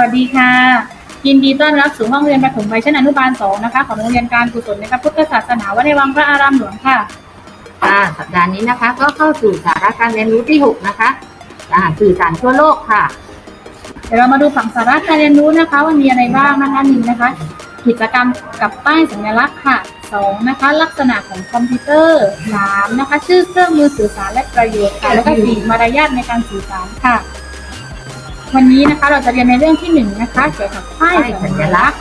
สวัสดีค่ะ ยินดีต้อนรับสู่ห้องเรียนประถมวัยชั้นอนุบาลสองนะคะของโรงเรียนการกุศลนะคะพุทธศาสนาวัดในวังพระอารามหลวงค่ะค่ะสัปดาห์นี้นะคะก็เข้าสู่สาระการเรียนรู้ที่6นะคะอ่าสื่อสารทั่วโลกค่ะ เดี๋ยวเรามาดูฝั่งสาระการเรียนรู้นะคะว่ามีอะไรบ้างนะคะหนึ่งนะคะ กิจกรรมกับป้ายสัญลักษณ์ค่ะสองนะคะ ลักษณะของคอมพิวเตอร์สามนะคะ ชื่อเครื่องมือสื่อสารและประโยชน์ค่ะแล้วก็สี่มารยาทในการสื่อสารค่ะ วันนี้นะคะเราจะเรียนในเรื่องที่หนึ่งนะคะเกี่ยวกับป้ายสัญลักษณ์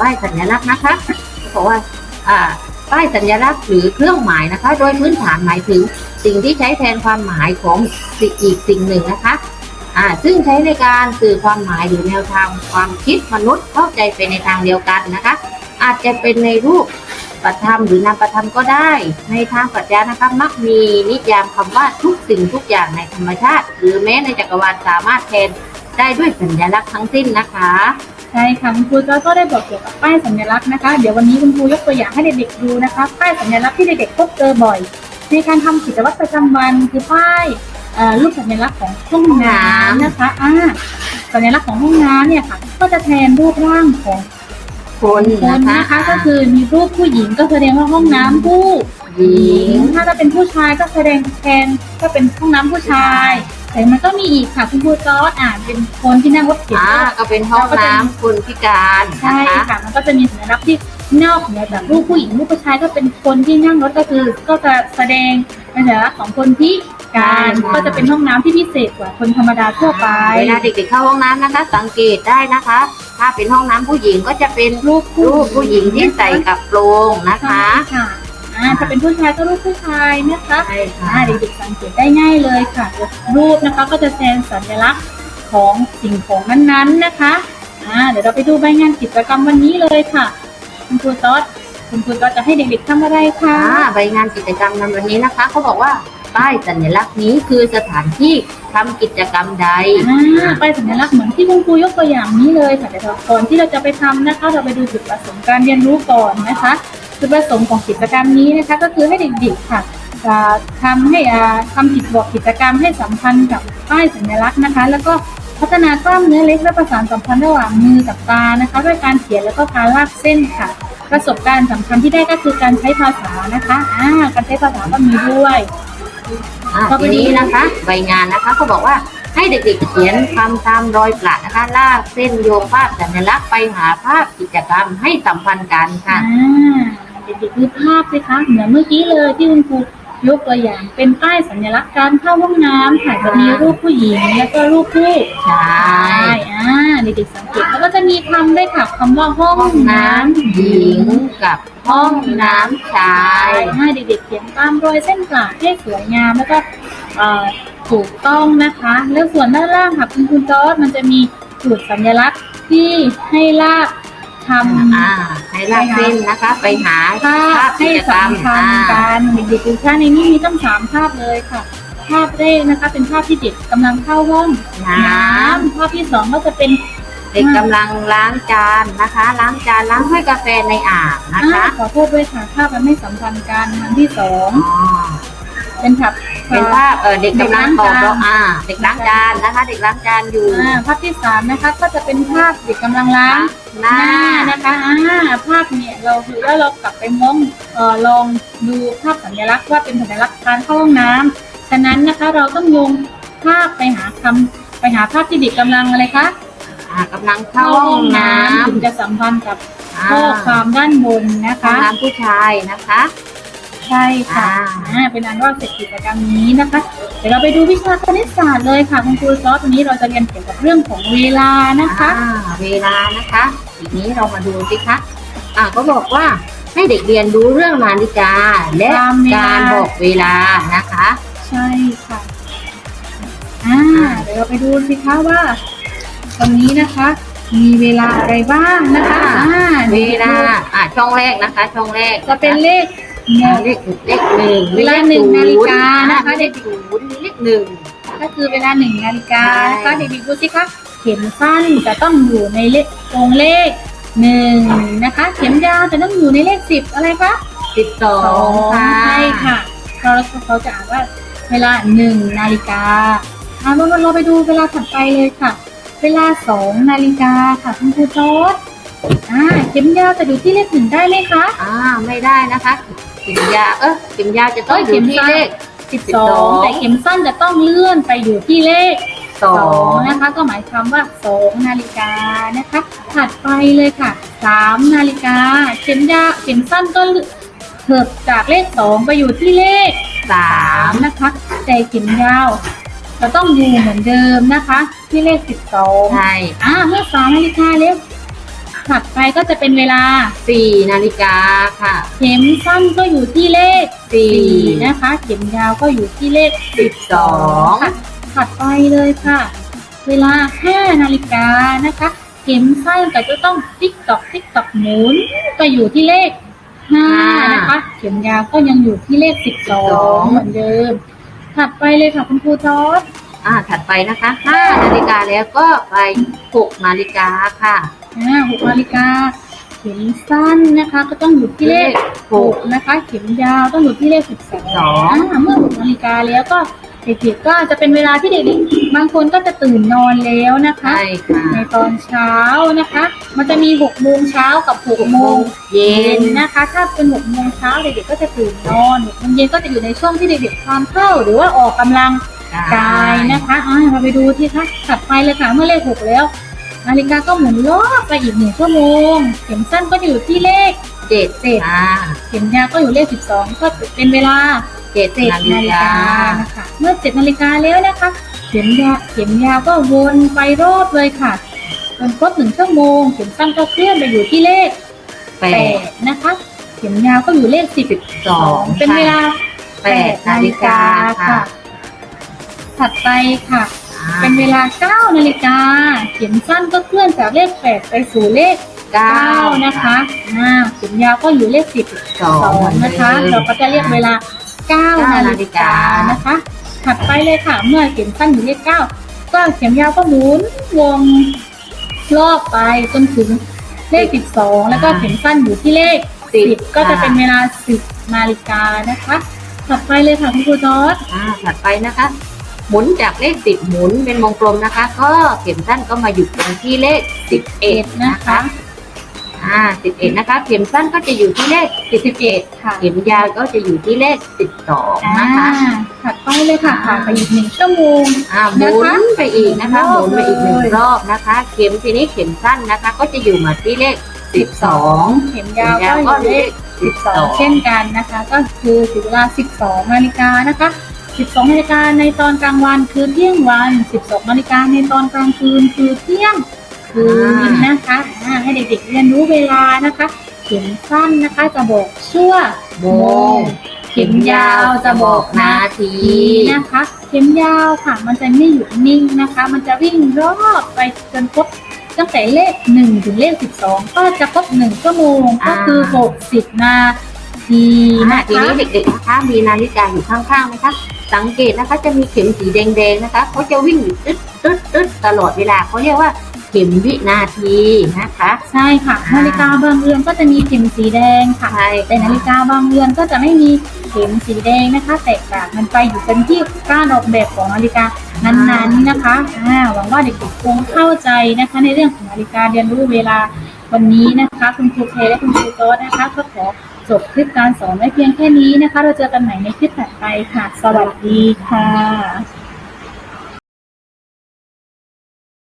ป้ายสัญลักษณ์นะคะเขาบอกว่าป้ายสัญลักษณ์หรือเครื่องหมายนะคะ โดยพื้นฐานหมายถึงสิ่งที่ใช้แทนความหมายของสิ่งอีกสิ่งหนึ่งนะคะซึ่งใช้ในการสื่อความหมายหรือแนวทางความคิดมนุษย์เข้าใจไปในทางเดียวกันนะคะ อาจจะเป็นในรูป ประธรรมหรือนามประธรรมก็ได้ ในทางปรัชญานะคะมักมีนิยามคำว่าทุกสิ่งทุกอย่างในธรรมชาติ หรือแม้ในจักรวาลสามารถแทนได้ด้วยสัญลักษณ์ทั้งสิ้นนะคะใช่ค่ะคุณครูก็ได้บอกเกี่ยวกับป้ายสัญลักษณ์นะคะ เดี๋ยววันนี้คุณครูยกตัวอย่างให้เด็กๆดูนะคะป้ายสัญลักษณ์ที่เด็กๆพบเจอบ่อย ในการทำกิจวัตรประจำวันคือป้ายรูปสัญลักษณ์ของห้องน้ำนะคะอ่าสัญลักษณ์ของห้องน้ำเนี่ยค่ะ ก็จะแทนรูปร่างของ คนคนนะคะนะคะก็คือมีรูปผู้หญิงก็แสดงว่าห้องน้ำผู้หญิง ถ้าจะเป็นผู้ชายก็แสดงแทนก็เป็นห้องน้ำผู้ชาย แต่มันก็มีอีกค่ะคุณครูจอร์ดอ่านเป็นคนที่นั่งรถเข็นอ่าก็เป็นห้องน้ำคนพิการนะใช่คะค่ะ มันก็จะมีสัญลักษณ์ที่นอกเหนือจากรูปผู้หญิงรูปผู้ชายก็เป็นคนที่นั่งรถก็คือ ก็จะแสดงเป็นสัญลักษณ์ของคนพิการก็จะเป็นห้องน้ำที่พิเศษกว่าคนธรรมดาทั่วไป เวลาเด็กๆเข้าห้องน้ำนะคะ สังเกตได้นะคะ ถ้าเป็นห้องน้ำผู้หญิงก็จะเป็นรูปรูปผู้หญิงที่ใส่กับโปรงนะคะใช่ค่ะอ่าถ้าเป็นผู้ชายก็รูปผู้ชายนะคะใช่ค่ะ อ่าเด็กๆสังเกตได้ง่ายเลยค่ะ รูปนะคะก็จะแทนสัญลักษณ์ของสิ่งของนั้นๆนะคะอ่าเดี๋ยวเราไปดูใบงานกิจกรรมวันนี้เลยค่ะ คุณครูต๊อดคุณครูต๊อดจะให้เด็กๆทำอะไรคะ อ่าใบงานกิจกรรมในวันนี้นะคะเขาบอกว่า ป้ายสัญลักษณ์นี้คือสถานที่ทำกิจกรรมใด อ่าไปายสัญลักษณ์เหมือนที่คุณครูยกตัวอย่างนี้เลยค่ะแต่ก่อนที่เราจะไปทำนะคะ เราไปดูจุดประสงค์การเรียนรู้ก่อนนะคะจุดประสงค์ของกิจกรรมนี้นะคะ ก็คือให้เด็กๆค่ะจะทำให้อ่าทำกิจบอกกิจกรรมให้สัมพันธ์กับป้ายสัญลักษณ์นะคะ แล้วก็พัฒนากล้ามเนื้อเล็กและประสานสัมพันธ์ระหว่างมือกับตานะคะด้วยการเขียนแล้วก็การลากเส้นค่ะ ประสบการณ์สำคัญที่ได้ก็คือการใช้ภาษานะคะอ่าการใช้ภาษาก็มีด้วย อ่าทีนี้นะคะใบงานนะคะเขาบอกว่าให้เด็กๆเขียนคำตามรอยประนะคะลากเส้นโยงภาพสัญลักษณ์ไปหาภาพกิจกรรมให้สัมพันธ์กันค่ะ อ่าเด็กๆดูภาพสิคะเหมือนเมื่อกี้เลยที่คุณครู ยกตัวอย่างเป็นป้ายสัญลักษณ์การเข้าห้องน้ำค่ะจะมีรูปผู้หญิงแล้วก็รูปผู้ใช่ชายอ่าเด็กๆสังเกตแล้วก็จะมีคำด้วยค่ะคำว่าห้องห้องน้น้ำหญิงกับห้องน้ำชาำยให้เด็กๆเขียนตามรอยเส้นกลากให้สวยงามแล้วก็เอ่อถูกต้องนะคะ แล้วส่วนด้านล่างค่ะคุณคุณจอร์ดมันจะมีจุดสัญลักษณ์ที่ให้ลาก ทำอ่าให้ลากเส้นนะคะ ไปหาภาภาพพให้กิจกรรมสำคัญอ่า กันเด็กๆดูค่ะในนี้มีตั้งสามภาพเลยค่ะ ภาพแรกนะคะ เป็นภาพที่เด็กกำลังเข้าห้องน้น้ำภาพที่สองก็จะเป็นำเด็กกำลังล้างจานนะคะ ล้างจานล้างถ้วยกาแฟในอ่างนะอ่าคะขอโทษด้วยค่ะภาพมันไม่สัมพันธ์กันอันที่สองอ๋อเป็นภาพ เป็นภาพเออเด็กกำลังตอบเราอ่าเด็กล้างจานนะคะ เด็กล้างจานอยู่ อ่าภาพที่สามนะคะก็จะเป็นภาพเด็กกำลังล้างหน้า หน้านะคะอ่าภาพเนี่ยเราคือว่าเรากลับไปมองเอ่อลองดูภาพสัญลักษณ์ว่าเป็นสัญลักษณ์การเข้าห้องน้ำฉะนั้นนะคะเราต้องโยงภาพไปหาคำไปหาภาพที่เด็กกำลังอะไรคะอ่ากำลังเข้าห้องน้ถึงจะสัมพันธ์กับำข้อความด้านบนนะห้องคะน้ำผู้ชายนะคะ ใช่ค่ะอ่าอ่าเป็นอันว่าเสร็จกิจกรรมนี้นะคะ เดี๋ยวเราไปดูวิชาคณิตศาสตร์เลยค่ะคุณครูซอสวันนี้เราจะเรียนเกี่ยวกับเรื่องของเวลานะคะ อ่าเวลานะคะทีนี้เรามาดูสิคะอ่าก็บอกว่าให้เด็กเรียนรู้เรื่องนาฬิกา และตามเวลา การบอกเวลานะคะ ใช่ค่ะอ่าเดี๋ยวเราไปดูสิคะว่าตรงนี้นะคะ มีเวลาอะไรบ้างนะคะอ่าเวลาอ่าช่องแรกนะคะ ช่องแรกจะเป็นเลขหอ่านึ่ง เลขเลขหนึ่งเวลาหนึ่งนาฬิกานะคะเลขศูนย์เลขหนึ่งก็คือเวลาหนึ่งนาฬิกานะคะเด็กๆดูสิคะเข็มสั้นจะต้องอยู่ในเลขตรงเลขหนึ่งนะคะ เข็มยาวจะต้องอยู่ในเลขสิบอะไรคะสิบสองใช่ค่ะเขาเขาจะอ่านว่าเวลาหนึ่งนาฬิกาอ่าเราเราไปดูเวลาถัดไปเลยค่ะ เวลาสองนาฬิกาค่ะคุณครูจอร์ดอ่าเข็มยาวจะอยู่ที่เลขหนึ่งได้ไหมคะ อ่าไม่ได้นะคะ เข็มยาวเออเข็มยาวจะต้องเอ้ยอยู่ที่เข็มสั้นเลขสิบสองแต่เข็มสั้นจะต้องเลื่อนไปอยู่ที่เลขสอสองงนะคะ ก็หมายความว่าสองนาฬิกานะคะ ถัดไปเลยค่ะสามนาฬิกาเข็มยาวเข็มสั้นก็เถิบจากเลขสองไปอยู่ที่เลข สาสามมนะคะแต่เข็มยาวจะต้องอยู่เหมือนเดิมนะคะ ที่เลขสิบสองใช่อ่าเมื่อสามนาฬิกาแล้ว ถัดไปก็จะเป็นเวลาสี่นาฬิกาค่ะ เข็มสั้นก็อยู่ที่เลขสี่สี่นะคะ เข็มยาวก็อยู่ที่เลขสิบสองค่ะถัดไปเลยค่ะ เวลาห้านาฬิกานะคะ เข็มสั้นก็จะต้องติ๊กตอกติ๊กตอกหมุนไปอยู่ที่เลขห้านะคะ เข็มยาวก็ยังอยู่ที่เลขสิบสองเหมือนเดิม ถัดไปเลยค่ะคุณครูจอร์ดอ่าถัดไปนะคะห้านาฬิกาแล้วก็ไปหกนาฬิกาค่ะ อ่าหกนาฬิกา เข็มสั้นนะคะ ก็ต้องอยู่ที่เลขหหกกนะคะ เข็มยาวต้องอยู่ที่เลขสิบสองสองเมื่อหกนาฬิกาแล้วก็เด็กๆก็จะเป็นเวลาที่เด็กๆบางคนก็จะตื่นนอนแล้วนะคะ ใช่ค่ะ ในตอนเช้านะคะ มันจะมีหกโมงเช้ากับหกโมงเย็เย็นนนะคะ ถ้าเป็นหกโมงเช้าเด็กๆก็จะตื่นนอนหกโมงเย็นก็จะอยู่ในช่วงที่เด็กๆทานข้าวหรือว่าออกกำลังกายนะคะอ่าเราไปดูที่ค่ะถัดไปเลยค่ะเมื่อเลขหกแล้ว นาฬิกาก็หมุนรอบไปอีกหนึ่งชั่วโมง เข็มสั้นก็จะอยู่ที่เลขเจ็ดเจ็ดอ่าเข็มยาวก็อยู่เลขสิบสองก็เป็นเวลาเจ็ดเจ็ดนานาฬิฬิกากานะคะเมื่อเจ็ดนาฬิกาแล้วนะคะ เข็มยาวเข็มยาวก็วนไปรอบเลยค่ะจนครบหนึ่งชั่วโมง เข็มสั้นก็เคลื่อนไปอยู่ที่เลขแปแปดดนะคะ เข็มยาวก็อยู่เลขสิบสองเป็นเวลาแปดนาฬิกาค่ะ ถัดไปค่ะอ่า เป็นเวลาเก้านาฬิกาเข็มสั้นก็เคลื่อนจากเลขแปดไปสู่เลขเก้าเก้านะคะอ่าเข็มยาวก็อยู่เลขสิบสอสองงนะคะ เราก็จะเรียกเวลา 9 นาฬิกานะคะ ถัดไปเลยค่ะ เมื่อเข็มสั้นอยู่เลข 9 ก็เข็มยาวก็หมุนวงรอบไปจนถึงเลข 12 แล้วก็เข็มสั้นอยู่ที่เลข 10 ก็จะเป็นเวลา 10 นาฬิกานะคะ ถัดไปเลยค่ะคุณครูจอร์ดอ่าถัดไปนะคะ หมุนจากเลขสิบหมุนเป็นวงกลมนะคะ ก็เข็มสั้นก็มาหยุดตรงที่เลขสิบเอ็ดนะนะคะ อ่าสิบเอ็ดนะคะ เข็มสั้นก็จะอยู่ที่เลขสิบเอ็ดค่ะ เข็มยาวก็จะอยู่ที่เลขสิบสองอ่านะคะ ถัดไปเลยค่ะผ่านไปอีกหนึ่งชั่วโมงอ่าหมุนะคะนไปอีกนะคะหหมุมุนนไปอีกหนึ่งเลยรอบนะคะ เข็มทีนี้เข็มสั้นนะคะ ก็จะอยู่มาที่เลขสิบสองเข็มยาวก็อยู่เลขสิบสอง12 เช่นกันนะคะ ก็คือถึงเวลา 12 นาฬิกานะคะ 12นาฬิกาในตอนกลางวันคือเที่ยงวัน 12นาฬิกาในตอนกลางคืนคือเที่ยงคืนนะคะอ่าให้เด็กๆเรียนรู้เวลานะคะ เข็มสั้นนะคะจะบอกชั่วโมงเข็มยาวจะบอกนาทีนะคะ เข็มยาวค่ะ มันจะไม่หยุดนิ่งนะคะ มันจะวิ่งรอบไปจนครบตั้งแต่เลขหนึ่งถึงเลขสิบสองก็จะครบหนึ่งชั่วโมงก็คือหกสิบนา ทีอ่านะทีคะนี้เด็กๆนะคะมีนาฬิกาอยู่ข้างๆนะคะสังเกตนะคะจะมีเข็มสีแดงๆนะคะเขาจะวิ่งอยู่ตึ๊ดตึ๊ดตึ๊ดตลอดเวลาเขาเรียกว่าเข็มวินาทีนะคะ ใช่ค่ะอ่านาฬิกาบางเรือนก็จะมีเข็มสีแดงค่ะใช่แต่นาฬิกาบางเรือนก็จะไม่มีเข็มสีแดงนะคะ แตกต่างกันไปอยู่กันที่การออกแบบของนาฬิกานั้นๆนะคะอ่าหวังว่าเด็กๆคงเข้าใจนะคะ ในเรื่องของนาฬิกาเรียนรู้เวลาวันนี้นะคะ คุณครูเคและคุณครูโต๊ดนะคะก็ขอ จบคลิปการสอนไว้เพียงแค่นี้นะคะ เราเจอกันใหม่ในคลิปถัดไปค่ะ สวัสดีค่ะ